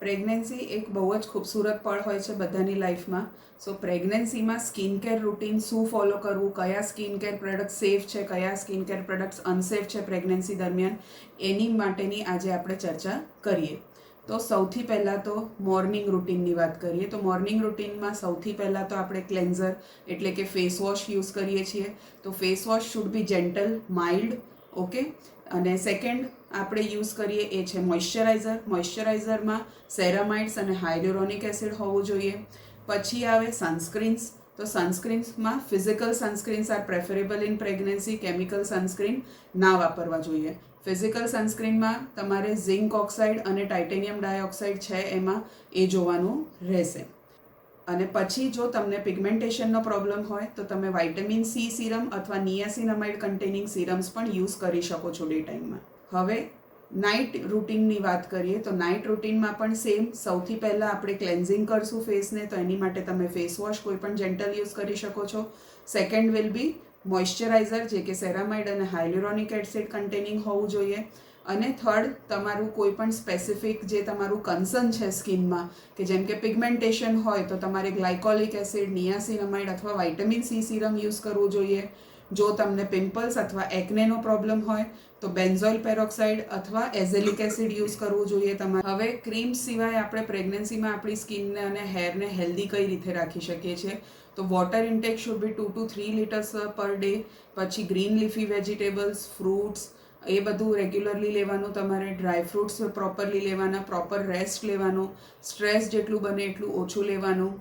Pregnancy એક બહુ જ ખૂબસૂરત પળ હોય છે બધાની લાઈફમાં. સો પ્રેગ્નન્સીમાં સ્કિન કેર રૂટીન શું ફોલો કરવું, કયા સ્કિન કેર પ્રોડક્ટ સેફ છે, કયા સ્કિન કેર પ્રોડક્ટ્સ અનસેફ છે પ્રેગ્નન્સી દરમિયાન, એની માટેની આજે આપણે ચર્ચા કરીએ. તો સૌથી પહેલાં તો મોર્નિંગ રૂટીનની વાત કરીએ. તો મોર્નિંગ રૂટીનમાં સૌથી પહેલાં તો આપણે ક્લેન્ઝર એટલે કે ફેસ વોશ યુઝ કરીએ છીએ. તો face wash should be gentle mild okay? અને સેકન્ડ આપણે યુઝ કરીએ એ છે મોઇશ્ચરાઇઝર મોઇશ્ચરાઇઝરમાં સેરામાઇડ્સ અને હાઇડ્રોનિક એસિડ હોવું જોઈએ. પછી આવે સનસ્ક્રીન્સ તો સનસ્ક્રીન્સમાં physical sunscreens are preferable in pregnancy chemical sunscreen ના વાપરવા જોઈએ. ફિઝિકલ સનસ્ક્રીનમાં તમારે ઝિંક ઓક્સાઇડ અને ટાઇટેનિયમ ડાયોક્સાઇડ છે, એમાં એ જોવાનું રહેશે. અને પછી જો તમને પિગમેન્ટેશનનો પ્રોબ્લેમ હોય, તો તમે વાઇટામિન સી સિરમ અથવા નિયાસિનામાઇડ કન્ટેનિંગ સિરમ્સ પણ યુઝ કરી શકો છો ડે ટાઈમમાં હવે નાઇટ રૂટિનની વાત કરીએ, તો નાઇટ રૂટિનમાં પણ સેમ સૌથી પહેલાં આપણે ક્લેન્ઝિંગ કરશું ફેસને તો એની માટે તમે ફેસ વોશ કોઈ પણ જેન્ટલ યુઝ કરી શકો છો. સેકન્ડ વિલ બી મોઇશ્ચરાઇઝર જે કે સેરામાઇડ અને હાઇલ્યુરોનિક એસિડ કન્ટેનિંગ હોવું જોઈએ. અને થર્ડ તમારું કોઈ પણ સ્પેસિફિક જે તમારું કન્સર્ન છે સ્કિનમાં, કે જેમ કે પિગમેન્ટેશન હોય, તો તમારે ગ્લાયકોલિક એસિડ નિયાસિનામાઇડ અથવા વાઇટામિન સી સિરમ યુઝ કરવું જોઈએ. જો તમને પિમ્પલ્સ અથવા એકનેનો પ્રોબ્લેમ હોય, તો બેન્ઝોઇલ પેરોક્સાઇડ અથવા એઝેલિક એસિડ યુઝ કરવું જોઈએ તમારે. હવે ક્રીમ્સ સિવાય આપણે પ્રેગ્નન્સીમાં આપણી સ્કિનને અને હેરને હેલ્ધી કઈ રીતે રાખી શકીએ છીએ? તો water intake should be two to three litres per day પછી ગ્રીન લીફી વેજીટેબલ્સ ફ્રૂટ્સ એ બધું રેગ્યુલરલી લેવાનું, તમારે ડ્રાય ફ્રૂટ્સ પ્રોપરલી લેવાના પ્રોપર રેસ્ટ લેવાનું સ્ટ્રેસ જેટલું બને એટલું ઓછું લેવાનું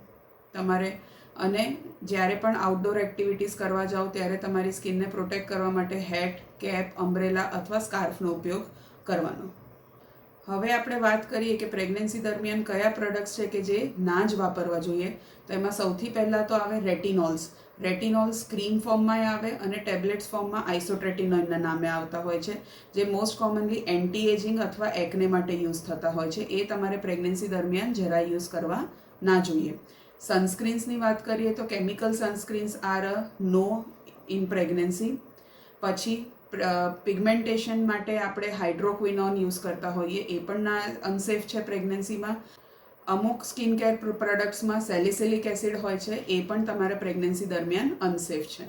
તમારે. અને જ્યારે પણ આઉટડોર એક્ટિવિટીઝ કરવા જાઓ, ત્યારે તમારી સ્કિનને પ્રોટેક્ટ કરવા માટે હેટ કેપ અમ્બ્રેલા અથવા સ્કાર્ફનો ઉપયોગ કરવાનો. હવે આપણે વાત કરીએ કે પ્રેગ્નન્સી દરમિયાન કયા પ્રોડક્ટ્સ છે કે જે ના જ વાપરવા જોઈએ, તો એમાં સૌથી પહેલાં તો આવે રેટિનોલ્સ રેટિનોલ્સ ક્રીમ ફોર્મમાં આવે અને ટેબ્લેટ્સ ફોર્મમાં આઇસોટ્રેટિનોઇનના નામે આવતા હોય છે, જે મોસ્ટ કોમનલી એન્ટી એજિંગ અથવા એકને માટે યુઝ થતા હોય છે. એ તમારે પ્રેગ્નન્સી દરમિયાન જરાય યુઝ કરવા ના જોઈએ. સનસ્ક્રીન્સની વાત કરીએ તો chemical sunscreens are a no in pregnancy પછી પિગમેન્ટેશન માટે આપણે હાઇડ્રોક્વિનોન યુઝ કરતા હોઈએ, એ પણ ના અનસેફ છે પ્રેગ્નન્સીમાં અમુક સ્કિન કેર પ્રોડક્ટ્સમાં સેલિસિલિક એસિડ હોય છે, એ પણ તમારા પ્રેગ્નન્સી દરમિયાન અનસેફ છે.